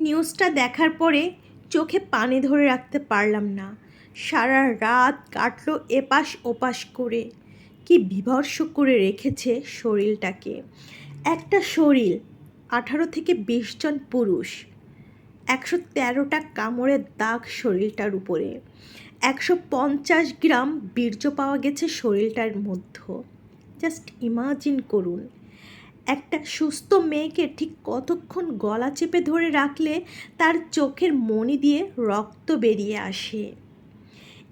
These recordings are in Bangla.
নিউজটা দেখার পরে চোখে পানি ধরে রাখতে পারলাম না। সারা রাত কাটলো এপাশ ওপাশ করে। কি বিভর্ষ করে রেখেছে শরীরটাকে। একটা শরীর, আঠারো থেকে বিশ জন পুরুষ, একশো তেরোটা কামড়ের দাগ শরীরটার উপরে। একশো পঞ্চাশ গ্রাম বীর্য পাওয়া গেছে শরীরটার মধ্যে। জাস্ট ইমাজিন করুন। একটা সুস্থ মেয়েকে ঠিক কতক্ষণ গলা চেপে ধরে রাখলে তার চোখের মনি দিয়ে রক্ত বেরিয়ে আসে।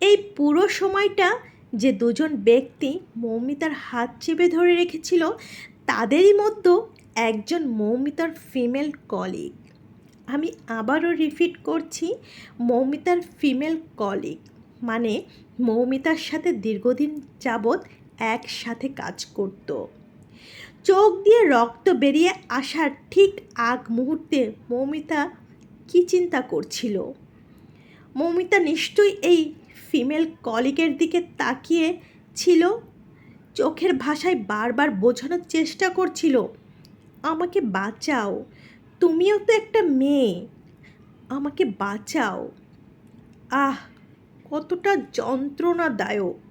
এই পুরো সময়টা যে দুজন ব্যক্তি মৌমিতার হাত চেপে ধরে রেখেছিল, তাদেরই মধ্যে একজন মৌমিতার ফিমেল কলিগ। আমি আবারও রিপিট করছি, মৌমিতার ফিমেল কলিগ মানে মৌমিতার সাথে দীর্ঘদিন যাবৎ একসাথে কাজ করতো। চোখ দিয়ে রক্ত বেরিয়ে আসার ঠিক আগ মুহূর্তে মৌমিতা কী চিন্তা করছিল? মৌমিতা নিশ্চয়ই এই ফিমেল কলিগের দিকে তাকিয়ে ছিল, চোখের ভাষায় বারবার বোঝানোর চেষ্টা করছিল, আমাকে বাঁচাও, তুমিও তো একটা মেয়ে, আমাকে বাঁচাও। আহ, কতটা যন্ত্রণাদায়ক।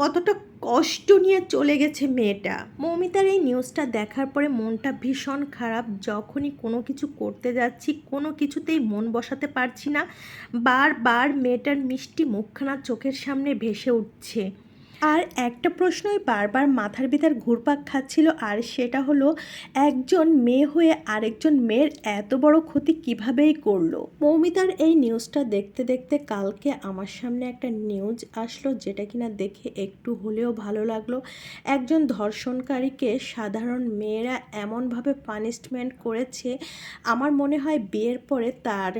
কতটা কষ্ট নিয়ে চলে গেছে মেয়েটা। মৌমিতার এই নিউজটা দেখার পরে মনটা ভীষণ খারাপ। যখনই কোনো কিছু করতে যাচ্ছি, কোনো কিছুতেই মন বসাতে পারছি না। বারবার মেয়েটার মিষ্টি মুখখানা চোখের সামনে ভেসে উঠছে। আর একটা প্রশ্নই বারবার মাথার ভিতর ঘুরপাক খাচ্ছিল, আর সেটা হলো, একজন মেয়ে হয়ে আরেকজন মেয়ের এত বড় ক্ষতি কিভাবেই করল? মৌমিতার এই নিউজটা দেখতে দেখতে কালকে আমার সামনে একটা নিউজ আসলো যেটা কিনা দেখে একটু হলেও ভালো লাগল। একজন ধর্ষণকারীকে সাধারণ মেয়েরা এমনভাবে পানিশমেন্ট করেছে, আমার মনে হয় বিয়ের পরে তার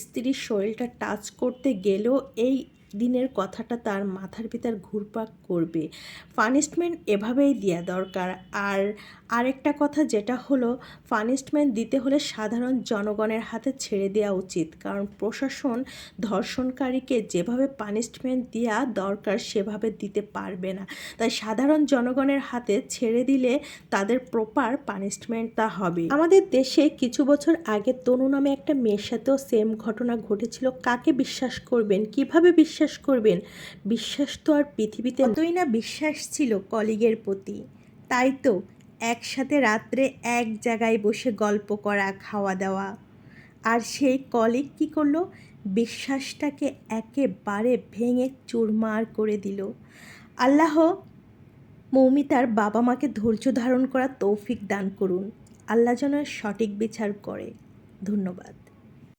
স্ত্রীর শরীরটা টাচ করতে গেলেও এই দিনের কথাটা তার মাথার ভিতর ঘুরপাক করবে। পানিশমেন্ট এভাবেই দেওয়া দরকার। আর আরেকটা কথা যেটা হলো পানিশমেন্ট দিতে হলে সাধারণ জনগণের হাতে ছেড়ে দেওয়া উচিত। কারণ প্রশাসন ধর্ষণকারীকে যেভাবে পানিশমেন্ট দেওয়া দরকার, সেভাবে দিতে পারবে না। তাই সাধারণ জনগণের হাতে ছেড়ে দিলে তাদের প্রপার পানিশমেন্টটা হবে। আমাদের দেশে কিছু বছর আগে তনু নামে একটা মেয়ের সাথেও সেম ঘটনা ঘটেছিল। কাকে বিশ্বাস করবেন? কীভাবে বিশ্বাস করবেন, বিশ্বাস তো আর পৃথিবীতে যতই না বিশ্বাস ছিল কলিগের প্রতি। তাই তো একসাথে রাত্রে এক জায়গায় বসে গল্প করা, খাওয়া দাওয়া। আর সেই কলিগ কী করল? বিশ্বাসটাকে একেবারে ভেঙে চুরমার করে দিল। আল্লাহ মৌমিতার বাবা মাকে ধৈর্য ধারণ করা তৌফিক দান করুন। আল্লাহ যেন সঠিক বিচার করে। ধন্যবাদ।